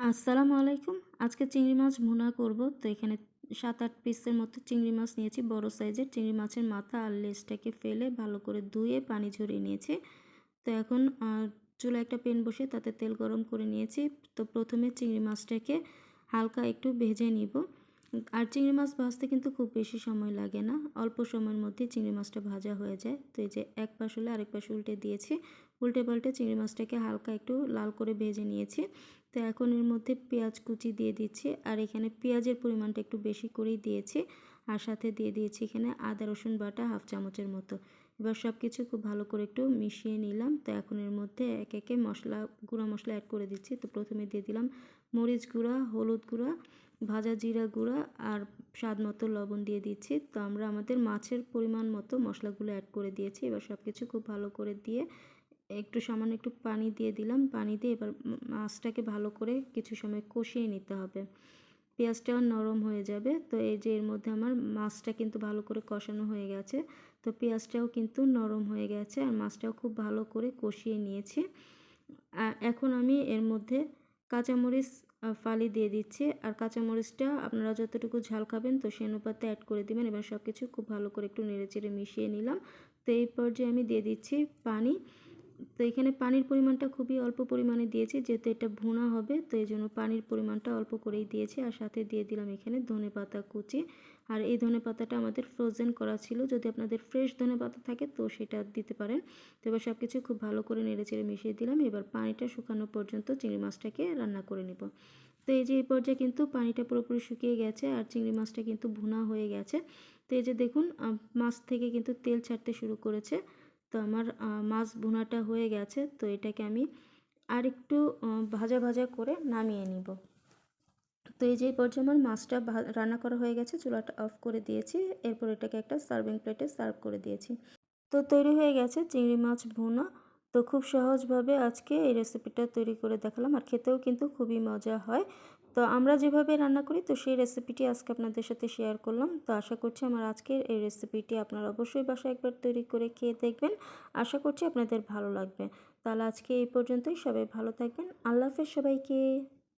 আসসালামু আলাইকুম। আজকে চিংড়ি মাছ ভুনা করব। তো এখানে সাত আট পিসের মতো চিংড়ি মাছ নিয়েছি। বড় সাইজের চিংড়ি মাছের মাথা আর লেজটাকে ফেলে ভালো করে ধুয়ে পানি ঝরিয়ে নিয়েছি। তো এখন চুলা একটা পেন বসে তাতে তেল গরম করে নিয়েছি। তো প্রথমে চিংড়ি মাছটাকে হালকা একটু ভেজে নিব। আর চিংড়ি মাছ ভাজতে কিন্তু খুব বেশি সময় লাগে না। অল্প সময়ের মধ্যে চিংড়ি মাছটা ভাজা হয়ে যায়। তো এই যে এক পাশ হলে আরেক পাশ উল্টে দিয়েছি। উল্টে পাল্টে চিংড়ি মাছটাকে হালকা একটু লাল করে ভেজে নিয়েছি। তো এখন এর মধ্যে পেঁয়াজ কুচি দিয়ে দিচ্ছি। আর এখানে পেঁয়াজের পরিমাণটা একটু বেশি করেই দিয়েছি। আর সাথে দিয়ে দিয়েছি এখানে আদা, রসুন বাটা হাফ চামচের মতো। এবার সব কিছু খুব ভালো করে একটু মিশিয়ে নিলাম। তো এখন এর মধ্যে এক একে মশলা, গুঁড়া মশলা অ্যাড করে দিচ্ছি। তো প্রথমে দিয়ে দিলাম মরিচ গুঁড়া, হলুদ গুঁড়া, ভাজা জিরা গুঁড়া আর স্বাদ মতো লবণ দিয়ে দিচ্ছি। তো আমরা আমাদের মাছের পরিমাণ মতো মশলাগুলো অ্যাড করে দিয়েছি। এবার সব কিছু খুব ভালো করে দিয়ে একটু সামান্য একটু পানি দিয়ে দিলাম। পানি দিয়ে এবার মাছটাকে ভালো করে কিছু সময় কষিয়ে নিতে হবে। পেঁয়াজটাও নরম হয়ে যাবে। তো এই যে এর মধ্যে আমার মাছটা কিন্তু ভালো করে কষানো হয়ে গেছে। তো পেঁয়াজটাও কিন্তু নরম হয়ে গেছে আর মাছটাও খুব ভালো করে কষিয়ে নিয়েছি। এখন আমি এর মধ্যে কাঁচামরিচ ফালি দিয়ে দিচ্ছি। আর কাঁচামরিচটা আপনারা যতটুকু ঝাল খাবেন তো সে অনুপাতে অ্যাড করে দিবেন। এবার সব কিছু খুব ভালো করে একটু নেড়ে চেড়ে মিশিয়ে নিলাম। তো এই পর্যায়ে আমি দিয়ে দিচ্ছি পানি। তো এখানে পানির পরিমাণটা খুবই অল্প পরিমাণে দিয়েছি, যেহেতু এটা ভুনা হবে, তো এই জন্য পানির পরিমাণটা অল্প করেই দিয়েছি। আর সাথে দিয়ে দিলাম এখানে ধনে পাতা কুচি। আর এই ধনে পাতাটা আমাদের ফ্রোজেন করা ছিল, যদি আপনাদের ফ্রেশ ধনে পাতা থাকে তো সেটা দিতে পারেন। তো এবার সব কিছু খুব ভালো করে নেড়ে চেড়ে মিশিয়ে দিলাম, এবার পানিটা শুকানো পর্যন্ত চিংড়ি মাছটাকে রান্না করে নিব। তো এই যে এই পর্যায়ে কিন্তু পানিটা পুরোপুরি শুকিয়ে গেছে, আর চিংড়ি মাছটা কিন্তু ভুনা হয়ে গেছে। তো এই যে দেখুন মাছ থেকে কিন্তু তেল ছাড়তে শুরু করেছে। তো আমার মাছ ভুনাটা হয়ে গেছে, তো এটাকে আমি আর একটু ভাজা ভাজা করে নামিয়ে নিব। তো এই যে পর্যায়ে আমার মাছটা রান্না করা হয়ে গেছে, চুলাটা অফ করে দিয়েছি, এরপর এটাকে একটা সার্ভিং প্লেটে সার্ভ করে দিয়েছি। তো তৈরি হয়ে গেছে চিংড়ি মাছ ভুনা। তো খুব সহজভাবে আজকে এই রেসিপিটা তৈরি করে দেখালাম, আর খেতেও কিন্তু খুবই মজা হয়। তো আমরা যেভাবে রান্না করি, তো সেই রেসিপিটি আজকে আপনাদের সাথে শেয়ার করলাম। তো আশা করছি আমার আজকের এই রেসিপিটি আপনারা অবশ্যই বাসায় একবার তৈরি করে খেয়ে দেখবেন। আশা করছি আপনাদের ভালো লাগবে। তাহলে আজকে এই পর্যন্তই। সবাই ভালো থাকবেন। আল্লাহ হাফেজ সবাইকে।